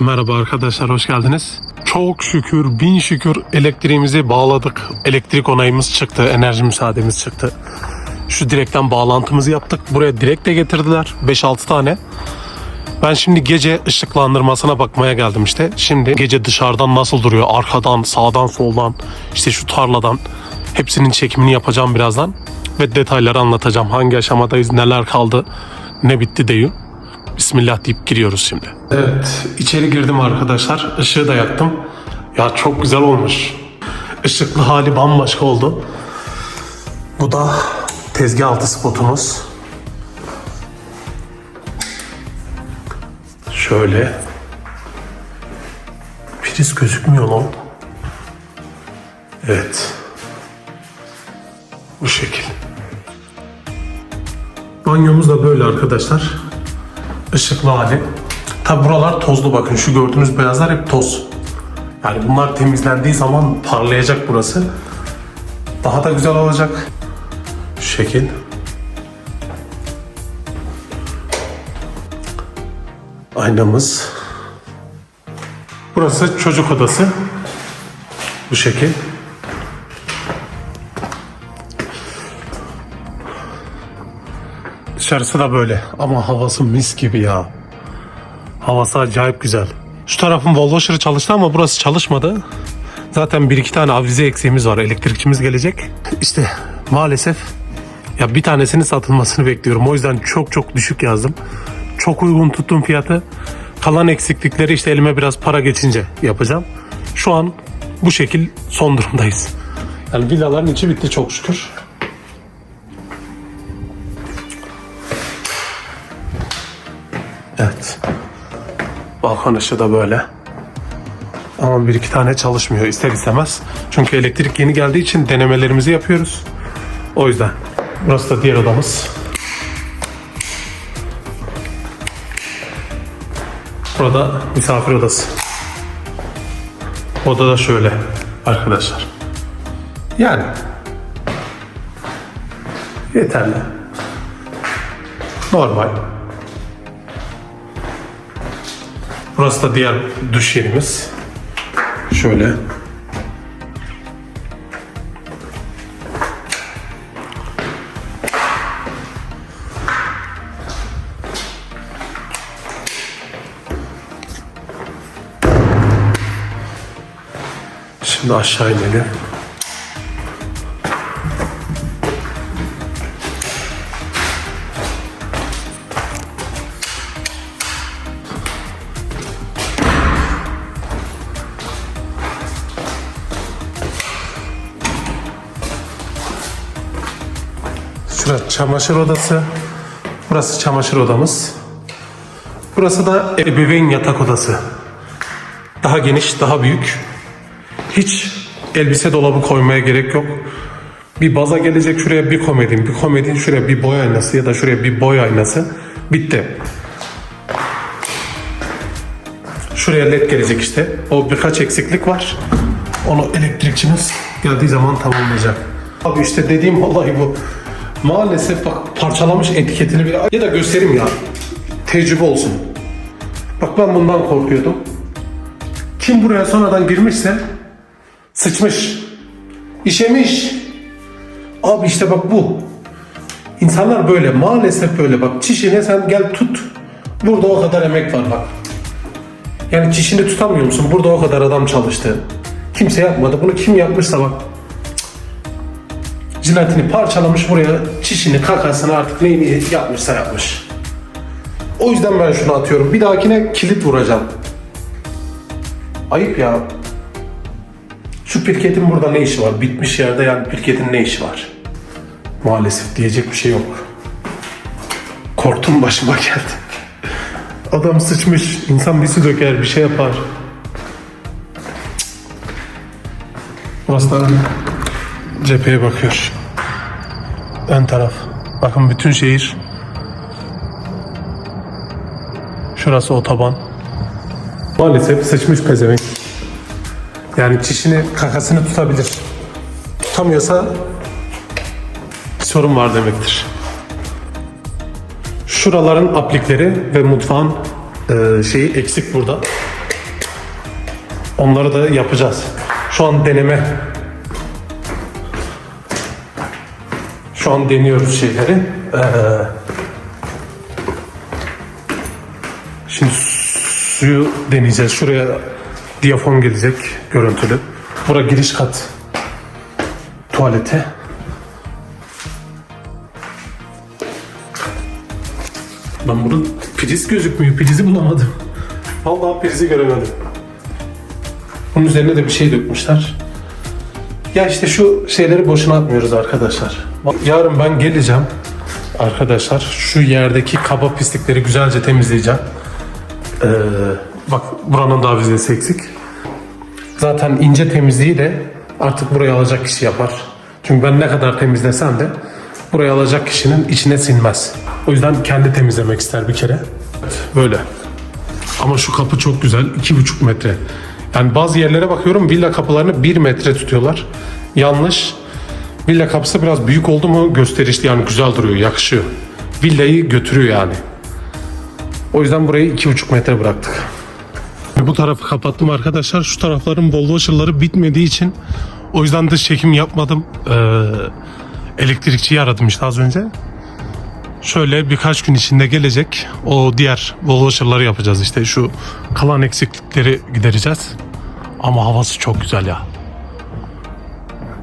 Merhaba arkadaşlar hoş geldiniz. Çok şükür bin şükür elektriğimizi bağladık. Elektrik onayımız çıktı, enerji müsaademiz çıktı. Şu direkten bağlantımızı yaptık. Buraya direkt de getirdiler 5-6 tane. Ben şimdi gece ışıklandırmasına bakmaya geldim işte. Şimdi gece dışarıdan nasıl duruyor? Arkadan, sağdan, soldan, işte şu tarladan hepsinin çekimini yapacağım birazdan. Ve detayları anlatacağım. Hangi aşamadayız, neler kaldı, ne bitti deyin. Bismillah deyip giriyoruz şimdi. Evet, içeri girdim arkadaşlar. Işığı da yaktım. Ya çok güzel olmuş. Işıklı hali bambaşka oldu. Bu da tezgah altı spotumuz. Şöyle. Priz gözükmüyor lan. Evet. Bu şekil. Banyomuz da böyle arkadaşlar. Işıklı hali. Tabi buralar tozlu bakın. Şu gördüğünüz beyazlar hep toz. Yani bunlar temizlendiği zaman parlayacak burası. Daha da güzel olacak. Şu şekil. Aynamız. Burası çocuk odası. Bu şekil. Dışarısı da böyle ama havası mis gibi ya. Havası acayip güzel. Şu tarafın wall washer'ı çalıştı ama burası çalışmadı. Zaten bir iki tane avize eksiğimiz var. Elektrikçimiz gelecek. İşte maalesef ya bir tanesinin satılmasını bekliyorum. O yüzden çok çok düşük yazdım. Çok uygun tuttum fiyatı. Kalan eksiklikleri işte elime biraz para geçince yapacağım. Şu an bu şekil son durumdayız. Yani villaların içi bitti çok şükür. Işığı da böyle. Ama bir iki tane çalışmıyor ister istemez. Çünkü elektrik yeni geldiği için denemelerimizi yapıyoruz. O yüzden. Burası da diğer odamız. Burada misafir odası. Oda da şöyle arkadaşlar. Yani yeterli. Normal. Burası da diğer duş yerimiz. Şöyle. Şimdi aşağı inelim. Çamaşır odası. Burası çamaşır odamız. Burası da ebeveyn yatak odası. Daha geniş, daha büyük. Hiç elbise dolabı koymaya gerek yok. Bir baza gelecek şuraya bir komedin, bir komedin şuraya bir boy aynası ya da şuraya bir boy aynası. Bitti. Şuraya led gelecek işte. O birkaç eksiklik var. Onu elektrikçimiz geldiği zaman tamamlayacak. Abi işte dediğim olay bu. Maalesef bak parçalamış etiketini bile ya da göstereyim ya. Tecrübe olsun. Bak ben bundan korkuyordum. Kim buraya sonradan girmişse sıçmış. İşemiş. Abi işte bak bu. İnsanlar böyle maalesef böyle bak çişine sen gel tut. Burada o kadar emek var bak. Yani çişini tutamıyor musun? Burada o kadar adam çalıştı. Kimse yapmadı. Bunu kim yapmışsa bak. Jilatini parçalamış buraya çişini kakasını artık neyini yapmışsa yapmış. O yüzden ben şunu atıyorum. Bir dahakine kilit vuracağım. Ayıp ya. Şu pirketin burada ne işi var? Bitmiş yerde yani pirketin ne işi var? Maalesef diyecek bir şey yok. Korktum başıma geldi. Adam sıçmış. İnsan bir su döker, bir şey yapar. Burası da cepheye bakıyor. Ön taraf. Bakın bütün şehir. Şurası otoban. Maalesef sıçmış pezevenk. Yani çişini kakasını tutabilir. Tutamıyorsa bir sorun var demektir. Şuraların aplikleri ve mutfağın e, şeyi eksik burada. Onları da yapacağız. Şu an deneme. An deniyoruz şeyleri. Ee, şimdi suyu deneyeceğiz. Şuraya diyafon gelecek görüntülü. Bura giriş kat. Tuvalete. Ben burada priz gözükmüyor. Prizi bulamadım. Vallahi prizi göremedim. Bunun üzerine de bir şey dökmüşler. Ya işte şu şeyleri boşuna atmıyoruz arkadaşlar. Yarın ben geleceğim arkadaşlar. Şu yerdeki kaba pislikleri güzelce temizleyeceğim. Ee, bak buranın daha vizesi eksik. Zaten ince temizliği de artık buraya alacak kişi yapar. Çünkü ben ne kadar temizlesem de buraya alacak kişinin içine sinmez. O yüzden kendi temizlemek ister bir kere. Evet, böyle. Ama şu kapı çok güzel. 2,5 metre. Yani bazı yerlere bakıyorum villa kapılarını 1 metre tutuyorlar. Yanlış. Villa kapısı biraz büyük oldu mu gösterişli yani güzel duruyor, yakışıyor. Villayı götürüyor yani. O yüzden burayı 2,5 metre bıraktık. Bu tarafı kapattım arkadaşlar. Şu tarafların washer'ları bitmediği için o yüzden dış çekim yapmadım. Ee, elektrikçiyi aradım işte az önce. Şöyle birkaç gün içinde gelecek. O diğer washer'ları yapacağız işte. Şu kalan eksiklikleri gidereceğiz. Ama havası çok güzel ya.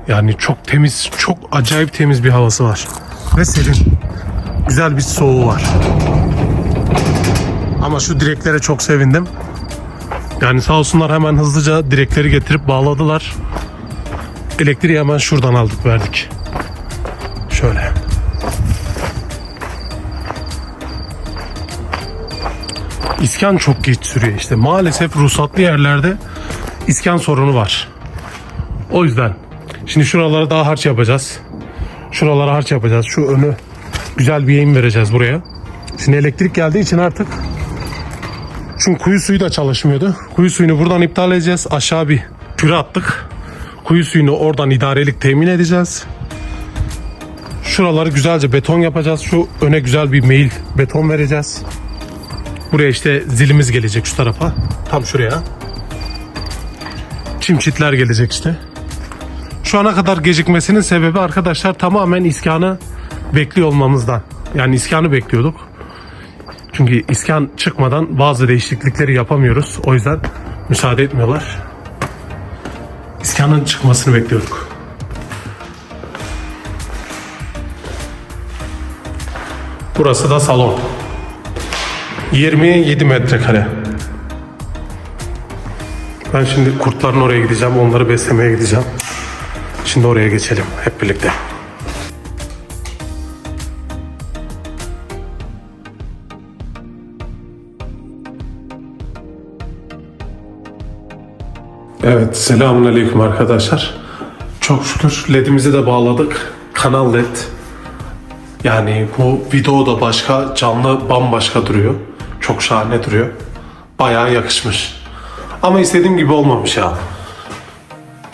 Yani çok temiz, çok acayip temiz bir havası var. Ve serin. Güzel bir soğuğu var. Ama şu direklere çok sevindim. Yani sağ olsunlar hemen hızlıca direkleri getirip bağladılar. Elektriği hemen şuradan aldık verdik. Şöyle. İskan çok geç sürüyor işte. Maalesef ruhsatlı yerlerde iskan sorunu var. O yüzden. Şimdi şuralara daha harç yapacağız. Şuralara harç yapacağız. Şu önü güzel bir yayın vereceğiz buraya. Şimdi elektrik geldiği için artık çünkü kuyu suyu da çalışmıyordu. Kuyu suyunu buradan iptal edeceğiz. Aşağı bir küre attık. Kuyu suyunu oradan idarelik temin edeceğiz. Şuraları güzelce beton yapacağız. Şu öne güzel bir mail beton vereceğiz. Buraya işte zilimiz gelecek şu tarafa. Tam şuraya. Çim çitler gelecek işte. Şu ana kadar gecikmesinin sebebi arkadaşlar tamamen iskanı bekliyor olmamızdan. Yani iskanı bekliyorduk. Çünkü iskan çıkmadan bazı değişiklikleri yapamıyoruz. O yüzden müsaade etmiyorlar. İskanın çıkmasını bekliyorduk. Burası da salon. 27 metrekare. Ben şimdi kurtların oraya gideceğim. Onları beslemeye gideceğim. Şimdi oraya geçelim hep birlikte. Evet, selamun aleyküm arkadaşlar. Çok şükür ledimizi de bağladık. Kanal led. Yani bu video da başka, canlı bambaşka duruyor. Çok şahane duruyor. Bayağı yakışmış. Ama istediğim gibi olmamış ya.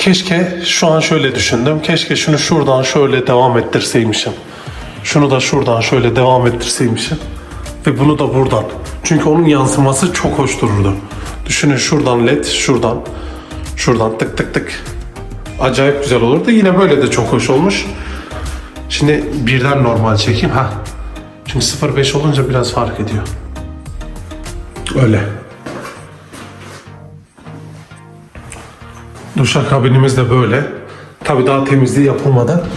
Keşke şu an şöyle düşündüm. Keşke şunu şuradan şöyle devam ettirseymişim. Şunu da şuradan şöyle devam ettirseymişim. Ve bunu da buradan. Çünkü onun yansıması çok hoş dururdu. Düşünün şuradan led, şuradan, şuradan tık tık tık. Acayip güzel olurdu. Yine böyle de çok hoş olmuş. Şimdi birden normal çekeyim. ha. Çünkü 0.5 olunca biraz fark ediyor. Öyle. Duşa kabinimiz de böyle. Tabi daha temizliği yapılmadı.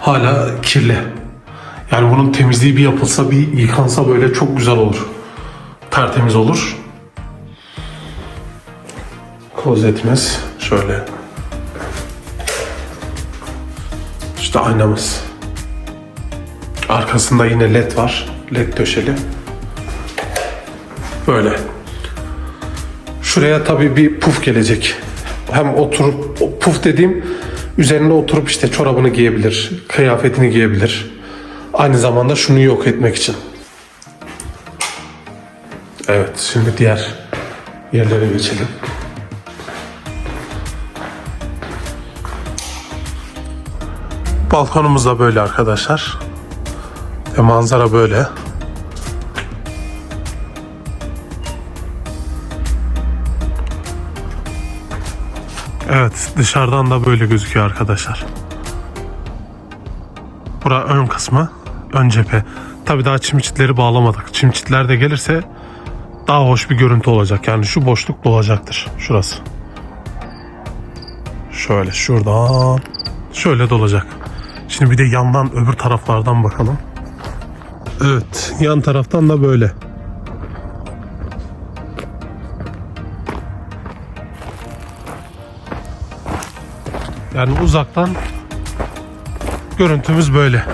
Hala kirli. Yani bunun temizliği bir yapılsa bir yıkansa böyle çok güzel olur. Tertemiz olur. Klozetimiz şöyle. İşte aynamız. Arkasında yine led var. Led döşeli. Böyle. Şuraya tabii bir puf gelecek. Hem oturup puf dediğim üzerine oturup işte çorabını giyebilir, kıyafetini giyebilir. Aynı zamanda şunu yok etmek için. Evet, şimdi diğer yerlere geçelim. Balkonumuz da böyle arkadaşlar. Ve manzara böyle. Evet dışarıdan da böyle gözüküyor arkadaşlar. Bura ön kısmı. Ön cephe. Tabi daha çim çitleri bağlamadık. Çim çitler de gelirse daha hoş bir görüntü olacak. Yani şu boşluk dolacaktır. Şurası. Şöyle şuradan. Şöyle dolacak. Şimdi bir de yandan öbür taraflardan bakalım. Evet yan taraftan da böyle. Yani uzaktan görüntümüz böyle.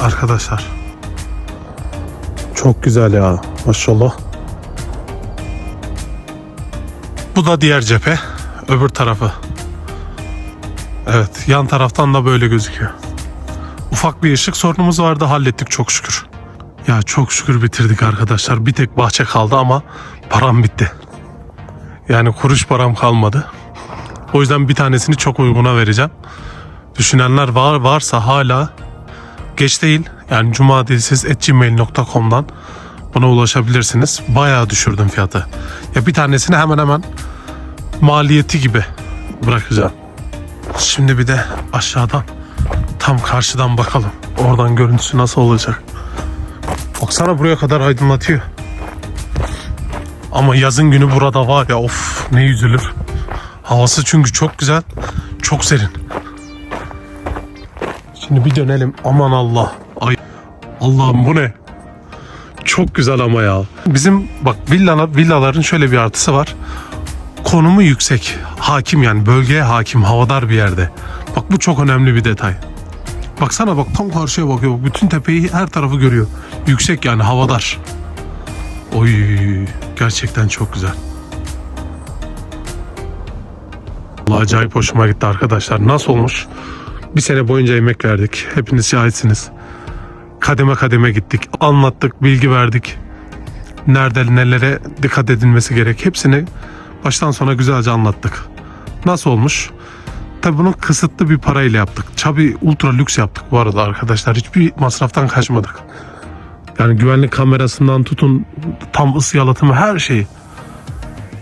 Arkadaşlar. Çok güzel ya. Maşallah. Bu da diğer cephe. Öbür tarafı. Evet. Yan taraftan da böyle gözüküyor. Ufak bir ışık sorunumuz vardı. Hallettik çok şükür. Ya çok şükür bitirdik arkadaşlar. Bir tek bahçe kaldı ama param bitti. Yani kuruş param kalmadı. O yüzden bir tanesini çok uyguna vereceğim. Düşünenler var varsa hala geç değil. Yani cumadilsiz.gmail.com'dan buna ulaşabilirsiniz. Bayağı düşürdüm fiyatı. Ya bir tanesini hemen hemen maliyeti gibi bırakacağım. Şimdi bir de aşağıdan tam karşıdan bakalım. Oradan görüntüsü nasıl olacak. Baksana buraya kadar aydınlatıyor. Ama yazın günü burada var ya of ne yüzülür. Havası çünkü çok güzel, çok serin. Şimdi bir dönelim. Aman Allah. Ay Allah'ım bu ne? Çok güzel ama ya. Bizim bak villana, villaların şöyle bir artısı var. Konumu yüksek. Hakim yani bölgeye hakim, havadar bir yerde. Bak bu çok önemli bir detay. Baksana bak tam karşıya bakıyor. Bak, bütün tepeyi her tarafı görüyor. Yüksek yani havadar. Oy gerçekten çok güzel. Vallahi acayip hoşuma gitti arkadaşlar. Nasıl olmuş? Bir sene boyunca emek verdik. Hepiniz şahitsiniz. Kademe kademe gittik. Anlattık, bilgi verdik. Nerede nelere dikkat edilmesi gerek. Hepsini baştan sona güzelce anlattık. Nasıl olmuş? Tabi bunu kısıtlı bir parayla yaptık. Çabi ultra lüks yaptık bu arada arkadaşlar. Hiçbir masraftan kaçmadık. Yani güvenlik kamerasından tutun tam ısı yalıtımı her şeyi.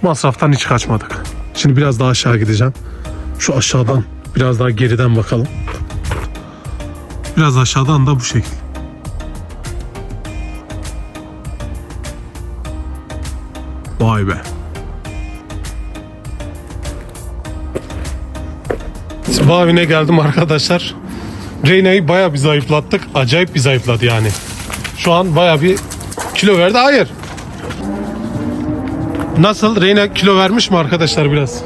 Masraftan hiç kaçmadık. Şimdi biraz daha aşağı gideceğim. Şu aşağıdan biraz daha geriden bakalım. Biraz aşağıdan da bu şekil. Vay be. Spa evine geldim arkadaşlar. Reyna'yı baya bir zayıflattık. Acayip bir zayıfladı yani. Şu an baya bir kilo verdi. Hayır. Nasıl? Reyna kilo vermiş mi arkadaşlar biraz?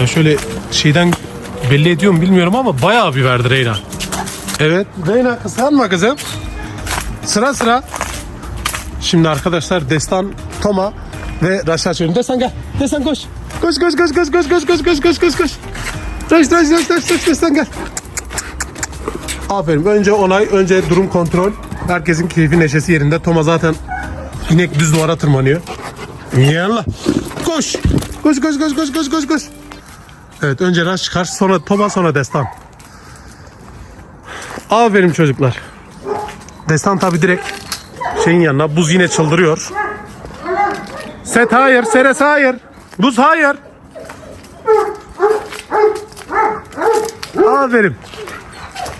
Ya şöyle şeyden belli ediyorum bilmiyorum ama bayağı bir verdi Reyna. Evet. Reyna kıskanma kızım. Sıra sıra. Şimdi arkadaşlar Destan, Toma ve Raşa söylüyorum. Destan gel. Destan koş. Koş koş koş koş koş koş koş koş koş koş koş. Raş raş raş raş raş Destan gel. Aferin. Önce onay, önce durum kontrol. Herkesin keyfi neşesi yerinde. Toma zaten inek düz duvara tırmanıyor. Yallah. Koş. Koş koş koş koş koş koş koş. Evet önce Raş çıkar sonra Toma sonra Destan. Aferin çocuklar. Destan tabi direkt şeyin yanına buz yine çıldırıyor. Set hayır, Seres hayır. Buz hayır. Aferin.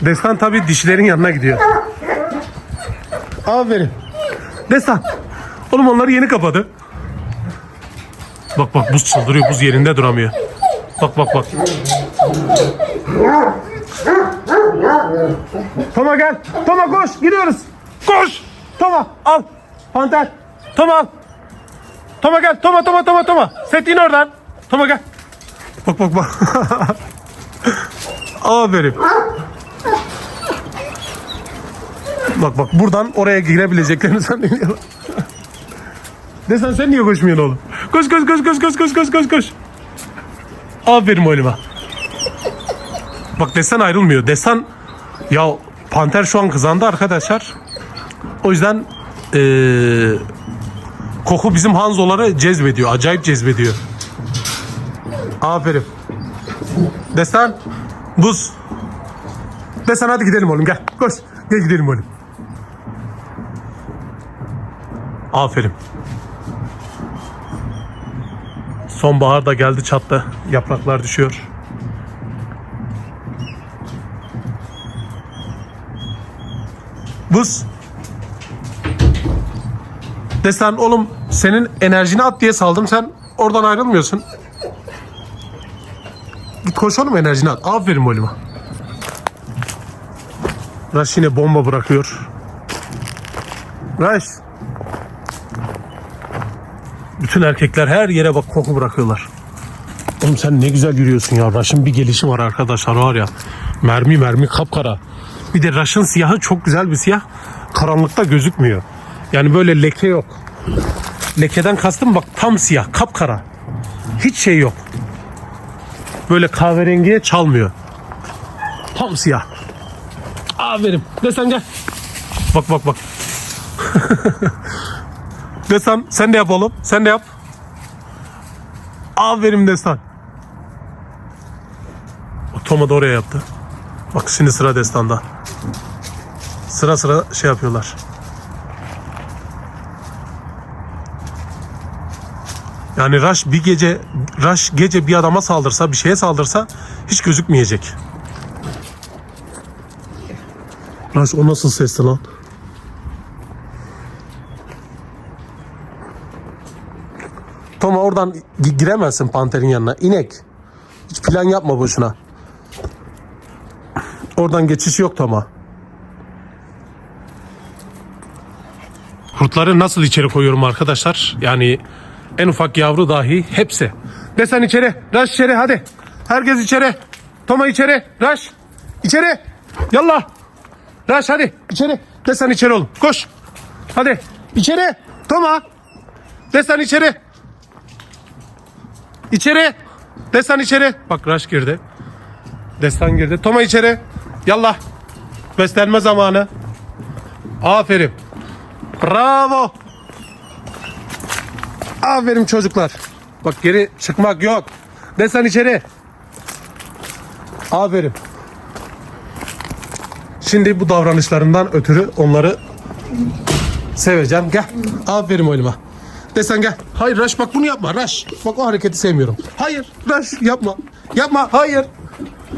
Destan tabi dişlerin yanına gidiyor. Aferin. Destan. Oğlum onları yeni kapadı. Bak bak buz çıldırıyor. Buz yerinde duramıyor. Bak bak bak. Toma gel. Toma koş. Gidiyoruz. Koş. Toma al. Panter. Toma al. Toma gel. Toma Toma Toma Toma. Setin oradan. Toma gel. Bak bak bak. Aferin. Bak bak buradan oraya girebileceklerini zannediyorlar. Desen sen niye koşmuyorsun oğlum? Koş koş koş koş koş koş koş koş koş. Aferin oğluma. Bak desen ayrılmıyor. Desen ya Panter şu an kızandı arkadaşlar. O yüzden eee, koku bizim Hanzoları cezbediyor. Acayip cezbediyor. Aferin. Destan buz. Destan hadi gidelim oğlum gel. Koş. Gel gidelim oğlum. Aferin. Sonbahar da geldi çattı. Yapraklar düşüyor. Buz. Desen oğlum senin enerjini at diye saldım sen oradan ayrılmıyorsun. Git koş oğlum enerjini at. Aferin oğluma. Raş yine bomba bırakıyor. Raş. Bütün erkekler her yere bak koku bırakıyorlar. Oğlum sen ne güzel yürüyorsun ya. Raş'ın bir gelişi var arkadaşlar var ya. Mermi mermi kapkara. Bir de Raş'ın siyahı çok güzel bir siyah. Karanlıkta gözükmüyor. Yani böyle leke yok. Lekeden kastım bak tam siyah kapkara. Hiç şey yok. Böyle kahverengiye çalmıyor. Tam siyah. Aferin. Desen gel. Bak bak bak. Destan sen de yap oğlum. Sen de yap. Aferin Destan. Toma da oraya yaptı. Bak şimdi sıra Destan'da. Sıra sıra şey yapıyorlar. Yani Rush bir gece Rush gece bir adama saldırsa, bir şeye saldırsa hiç gözükmeyecek. Rush o nasıl sesli lan? Toma oradan gi- giremezsin panterin yanına. İnek. Hiç plan yapma boşuna. Oradan geçiş yok Toma. Kurtları nasıl içeri koyuyorum arkadaşlar? Yani en ufak yavru dahi hepsi. Desen içeri. Raş içeri hadi. Herkes içeri. Toma içeri. Raş. İçeri. Yallah. Raş hadi içeri. Desen içeri oğlum. Koş. Hadi. İçeri. Toma. Desen içeri. İçeri. Destan içeri. Bak Raş girdi. Destan girdi. Toma içeri. Yallah. Beslenme zamanı. Aferin. Bravo. Aferin çocuklar. Bak geri çıkmak yok. Destan içeri. Aferin. Şimdi bu davranışlarından ötürü onları seveceğim. Gel. Aferin oğluma. Desen gel. Hayır Raş bak bunu yapma. Raş. Bak o hareketi sevmiyorum. Hayır Raş yapma. Yapma. Hayır.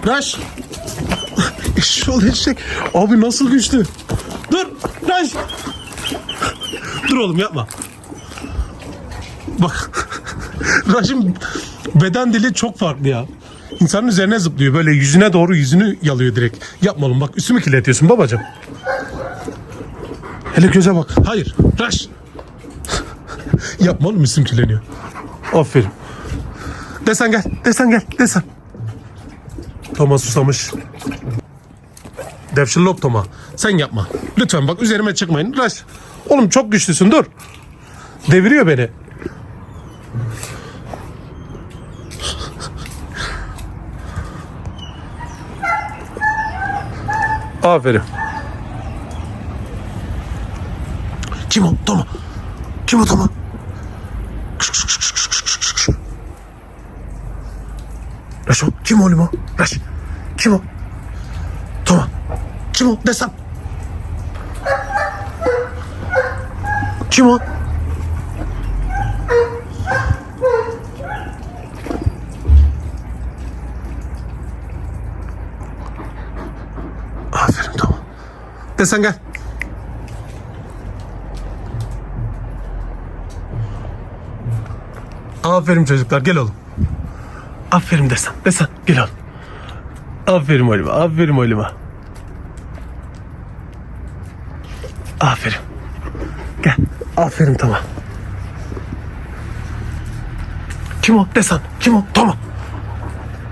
Raş. Eşşoğlu eşek. Abi nasıl güçlü. Dur. Raş. Dur oğlum yapma. Bak. Raş'ın beden dili çok farklı ya. İnsanın üzerine zıplıyor. Böyle yüzüne doğru yüzünü yalıyor direkt. Yapma oğlum bak üstümü kirletiyorsun babacığım. Hele göze bak. Hayır. Raş. Yapma oğlum üstüm kirleniyor. Aferin. Desen gel. Desen gel. Desen. Toma susamış. Devşirlop Toma. Sen yapma. Lütfen bak üzerime çıkmayın. Raş. Oğlum çok güçlüsün dur. Deviriyor beni. Aferin. Kim o? Toma. Kim o Toma? Raş o. Kim oğlum o? Raş. Kim o? Toma. Kim o? Desem. Kim o? Aferin Toma. Desen gel. Aferin çocuklar gel oğlum. Aferin desen. Desen gel oğlum. Aferin oğluma. Aferin oğluma. Aferin. Gel. Aferin tamam. Kim o? Desen. Kim o? Tamam.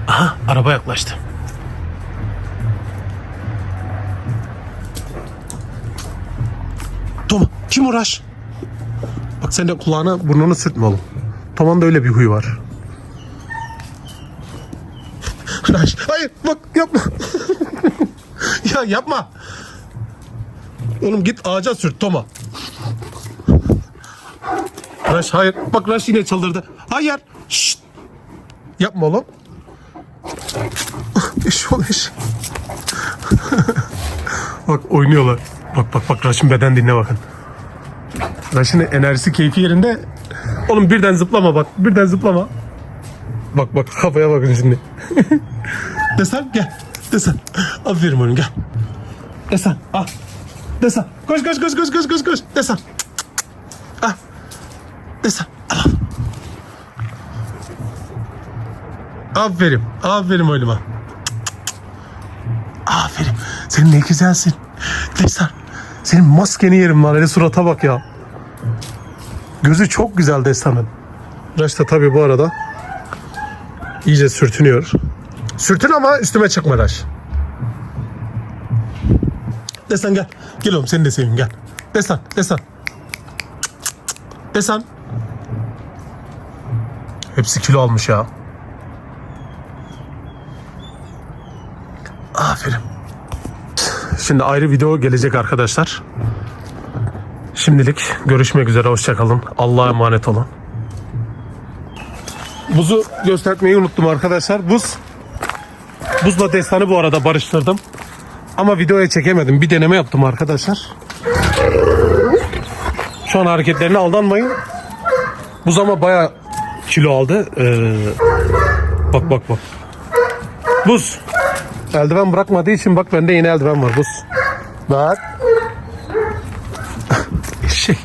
Aha araba yaklaştı. Toma kim uğraş? Bak sen de kulağına burnunu sürtme oğlum. Tom'un da öyle bir huyu var. Raş, hayır bak yapma. Ya yapma. Oğlum git ağaca sürt Toma. Raş hayır. Bak Raş yine çıldırdı. Hayır. Şşt. Yapma oğlum. İş ol iş. bak oynuyorlar. Bak bak bak Raş'ın beden diline bakın. Raş'ın enerjisi keyfi yerinde. Oğlum birden zıplama bak. Birden zıplama. Bak bak kafaya bakın şimdi. Desen gel. Desen. Aferin oğlum gel. Desen al. Desen. Koş koş koş koş koş koş koş. Desen. Al. Desen. Al. Aferin. Aferin oğluma. Aferin. Sen ne güzelsin. Desen. Senin maskeni yerim lan. Hele surata bak ya. Gözü çok güzel Destan'ın. Raş da tabii bu arada iyice sürtünüyor. Sürtün ama üstüme çıkma Raş. Destan gel. Gel oğlum seni de seveyim gel. Destan, Destan. Destan. Hepsi kilo almış ya. Aferin. Şimdi ayrı video gelecek arkadaşlar. Şimdilik görüşmek üzere. Hoşçakalın. Allah'a emanet olun. Buzu göstermeyi unuttum arkadaşlar. Buz. Buzla destanı bu arada barıştırdım. Ama videoya çekemedim. Bir deneme yaptım arkadaşlar. Şu an hareketlerine aldanmayın. Buz ama baya kilo aldı. Ee, bak bak bak. Buz. Eldiven bırakmadığı için bak bende yine eldiven var. Buz. Bak. şey.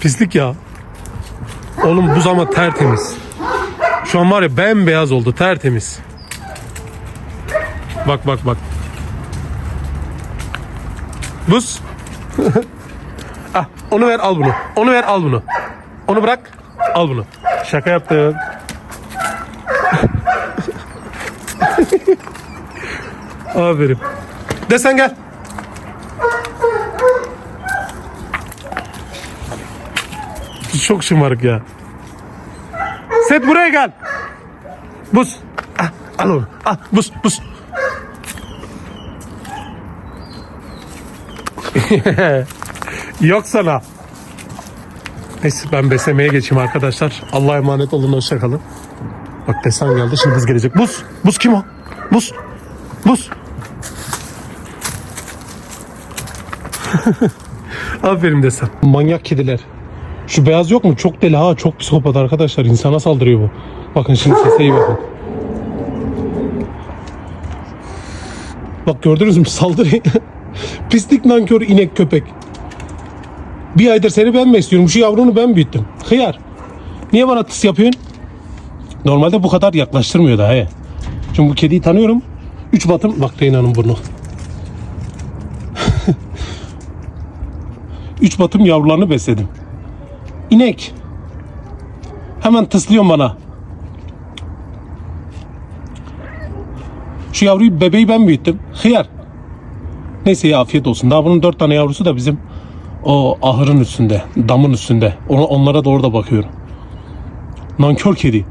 Pislik ya. Oğlum buz ama tertemiz. Şu an var ya bembeyaz oldu tertemiz. Bak bak bak. Buz. ah, onu ver al bunu. Onu ver al bunu. Onu bırak al bunu. Şaka yaptım. Aferin. Desen gel. Çok şımarık ya. Set buraya gel. Buz. Ah, al onu. Al buz buz. Yok sana. Neyse ben beslemeye geçeyim arkadaşlar. Allah'a emanet olun hoşçakalın. Bak desen geldi şimdi buz gelecek. Buz. Buz kim o? Buz. Buz. Aferin desen. Manyak kediler. Şu beyaz yok mu? Çok deli ha. Çok psikopat arkadaşlar. İnsana saldırıyor bu. Bakın şimdi sese iyi bakın. Bak gördünüz mü saldırı. Pislik nankör inek köpek. Bir aydır seni ben besliyorum. Şu yavrunu ben büyüttüm. Hıyar. Niye bana tıs yapıyorsun? Normalde bu kadar yaklaştırmıyor da he. Çünkü bu kediyi tanıyorum. Üç batım. Bak Reyna'nın burnu. Üç batım yavrularını besledim. İnek. Hemen tıslıyorsun bana. Şu yavruyu bebeği ben büyüttüm. Hıyar. Neyse ya afiyet olsun. Daha bunun dört tane yavrusu da bizim o ahırın üstünde, damın üstünde. Ona, onlara doğru da bakıyorum. Nankör kedi.